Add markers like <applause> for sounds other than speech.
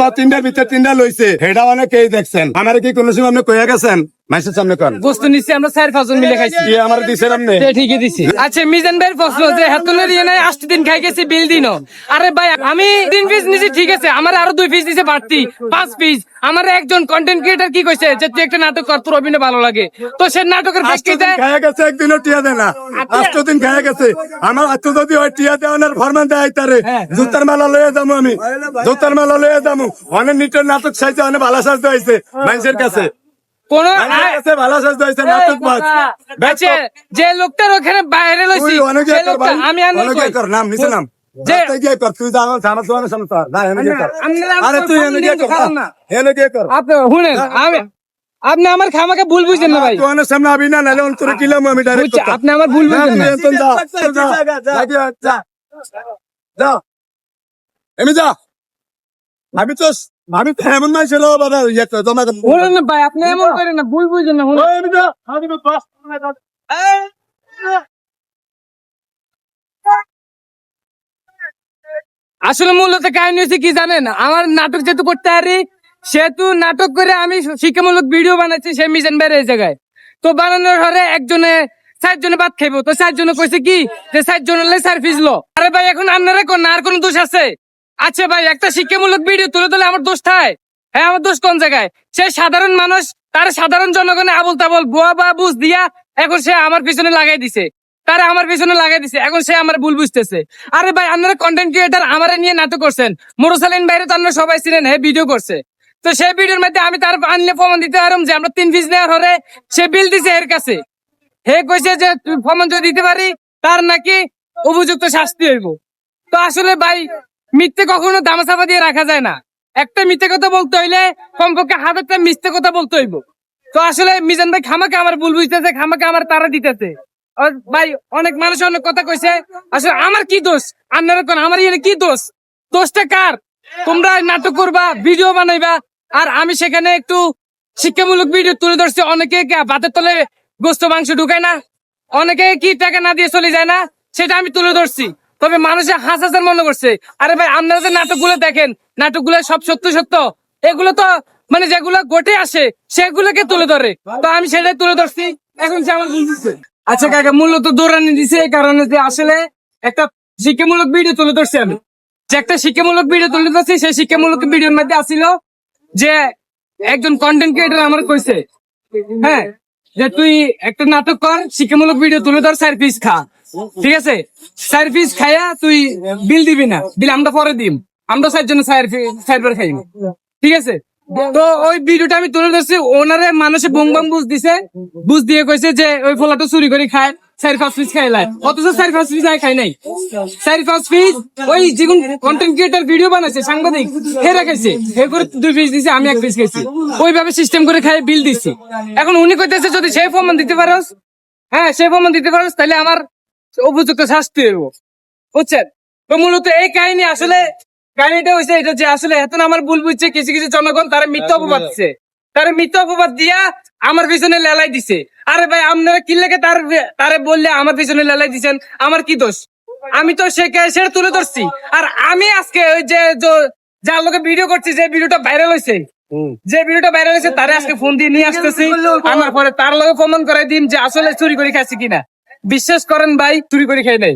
পর তিনটার ভিতরে তিনটা লইছে। সেটা অনেকেই দেখছেন? আমার কি কোনো সময় আপনি কইয়া গেছেন? মাসের সামনে কর গোস্ত নিচ্ছি আমরা চার পাঁচজন মিলে খাইছি। কি আমার দিছেন আপনি ঠিকই দিছি। আচ্ছা মিজান ভাইয়ের প্রশ্ন যে হাতুলের ইয়ে নাই আষ্ট দিন খাই গেছি বিল দিনও আরে ভাই আমি তিন পিস নিছি ঠিক আছে। আমার আরও দুই পিস দিছে বাড়তি। পাঁচ পিস আমার একজন কন্টেন্ট ক্রিয়েটার কি কইছে যে তুই একটা নাটক কর তোর অভিনয় ভালো লাগে। তো সে নাটকের আষ্ট প্রেক্ষিতে দিন খায়া গেছে একদিনও টিয়া দেয় আষ্ট দিন খায়া গেছে। আমার আত্ম যদি হয় টিয়া দেওয়ানোর ফরমান দেয় তারে। জুতার মালা লয়ে যাব আমি। জুতার মালা লয়ে যাব অনেক নিটের নাটক সাইছে অনেক ভালো সাজতে হয়েছে মানুষের কাছে। কোন মানুষের কাছে ভালো সাজতে হয়েছে নাটক বাজ আচ্ছা যে লোকটার ওখানে বাইরে লইছি তুই অনেকে সেই কর লোকটা ভাই আমি আনন্দ অনেকে কর নাম নিচে নাম যে- রাস্তায় গিয়ে কর তুই যা আমার আমার তোমার সামনে কর না এনে গিয়ে কর আপনারা আরে তুই আমার এনে গিয়ে কর খারাপ না। এনে গিয়ে কর আপনি শুনেন আমি আপনি আমার খামাকে ভুল বুঝছেন না ভাই তুই অনেক সামনে আবি না নাহলে অন্তর কিলাম আমি ডাইরেক্ট বুঝছি, আপনি আমার ভুল বুঝছেন না যা এমনি যা আমি তো আমি তো এমন মানুষ হলো বাবা ইয়ে তো তোমাকে শুনেন না ভাই আপনি এমন করেন না ভুল বুঝছেন না। ওই এমনি যা আমি তো পাস আসলে মূলত কাহিনী হচ্ছে কি জানেন? আমার নাটক যেহেতু করতে পারি সেহেতু নাটক করে আমি শিক্ষামূলক ভিডিও বানাচ্ছি সে মিশন বাইরে এই জায়গায়। তো বানানোর ঘরে একজনে চার জনে ভাত খাইবো। তো চার জনে কইছে কি যে চার জন হলে চার পিস লো। আরে ভাই এখন আপনারা কোন আর কোন দোষ আছে? আচ্ছা ভাই, একটা শিক্ষামূলক ভিডিও তুলে তুলে আমার দোষ থাকে হ্যাঁ আমার দোষ কোন জায়গায়? সে সাধারণ মানুষ, তার সাধারণ জনগণে আবল তাবল বুয়া বা বুঝ দিয়া এখন সে আমার পিছনে লাগাই দিছে। তারা আমার পিছনে লাগাই দিছে, এখন সে আমার ভুল বুঝতেছে। আরে ভাই, আপনারা কন্টেন্ট ক্রিয়েটার আমারে নিয়ে নাটক করছেন। মোরসালিন বাইরে তো আপনারা সবাই ছিলেন হ্যাঁ ভিডিও করছে। তো সেই ভিডিওর মধ্যে আমি তার আনলে প্রমাণ দিতে পারলাম যে আমরা তিন পিস নেওয়ার হরে সে বিল দিছে এর কাছে। হে কইছে যে, প্রমাণ যদি দিতে পারি, তার নাকি উপযুক্ত শাস্তি হইব। তো আসলে ভাই মিথ্যে কখনো দামাচাপা দিয়ে রাখা যায় না। একটা মিথ্যে কথা বলতে হইলে কমপক্ষে হাজারটা মিথ্যে কথা বলতে হইব। তো আসলে মিজান ভাই খামাকে আমার ভুল বুঝতেছে, খামাকে আমার তারা দিতেছে। ভাই, অনেক মানুষ অনেক কথা কইছে, আসলে আমার কি দোষ? আপনারা কোন আমার এখানে কি দোষ? দোষটা কার? তোমরা নাটক করবা, ভিডিও বানাইবা, আর আমি সেখানে একটু শিক্ষামূলক ভিডিও তুলে ধরছি। অনেকে ভাতের তলে গোস্ত মাংস ঢুকায় না? অনেকে কি টাকা না দিয়ে চলে যায় না? সেটা আমি তুলে ধরছি। তবে মানুষে হাস হাজার মনে করছে। আরে ভাই, আপনারা যে নাটকগুলো দেখেন, নাটকগুলো সব সত্য সত্য। এগুলো তো মানে যেগুলো গোটে আসে, সেগুলোকে তুলে ধরে। তো আমি সেটাই তুলে ধরছি। এখন সে আমার। আচ্ছা কাকা, মূলত দৌড়ানি দিছে এই কারণে যে আসলে একটা শিক্ষামূলক ভিডিও তুলে ধরছি আমি। যে একটা শিক্ষামূলক ভিডিও তুলে ধরছি, সেই শিক্ষামূলক ভিডিওর মধ্যে আসিল যে একজন কন্টেন্ট ক্রিয়েটর আমার কইছে হ্যাঁ? যে তুই একটা নাটক কর, শিক্ষামূলক ভিডিও তুলে ধর, চার পিস খা। ঠিক আছে? চার পিস খাইয়া তুই বিল দিবি না। বিল আমরা পরে দিম। আমরা চার জন্য চার চারবার খাইব ঠিক আছে? তো ওই ভিডিওটা আমি তুলে ধরছি। ওনারে মানুষে বুম বাম বুঝ দিছে। বুঝ দিয়ে কইছে যে ওই ফলাটা চুরি করে খায়, চার পাঁচ পিস খাইলাই অথচ চার পাঁচ পিস খাই নাই। চার পাঁচ পিস ওই যেগুন কন্টেন্ট ক্রিয়েটার ভিডিও বানাইছে, সাংবাদিক, হে রেখেছে হে করে দুই পিস দিছে, আমি এক পিস খাইছি। ওইভাবে সিস্টেম করে খাই বিল দিছি। এখন উনি কইতেছে, যদি সেই প্রমাণ দিতে পারোস হ্যাঁ সেই প্রমাণ দিতে পারোস তাহলে আমার উপযুক্ত শাস্তি হইব। বুঝছেন? তো মূলত এই কাহিনী আসলে কাহিনীটা হয়েছে এটা যে আসলে এত আমার ভুল বুঝছে কিছু কিছু জনগণ তারা মিথ্যা অপবাদ দিচ্ছে তারা মিথ্যা অপবাদ দিয়া আমার পিছনে লেলাই দিছে। আরে ভাই আপনারা কি লেগে তার তারে বললে আমার পিছনে লেলাই দিছেন? আমার কি দোষ? আমি তো সে সেটা তুলে ধরছি। আর আমি আজকে ওই যে যার লোকে ভিডিও করছি যে ভিডিওটা ভাইরাল হয়েছে যে ভিডিওটা ভাইরাল হয়েছে তারে আজকে ফোন দিয়ে নিয়ে আসতেছি। <laughs> আমার পরে তার লগে প্রমাণ করাই দিন যে আসলে চুরি করে খাইছি কিনা। বিশ্বাস করেন ভাই চুরি করে খেয়ে নাই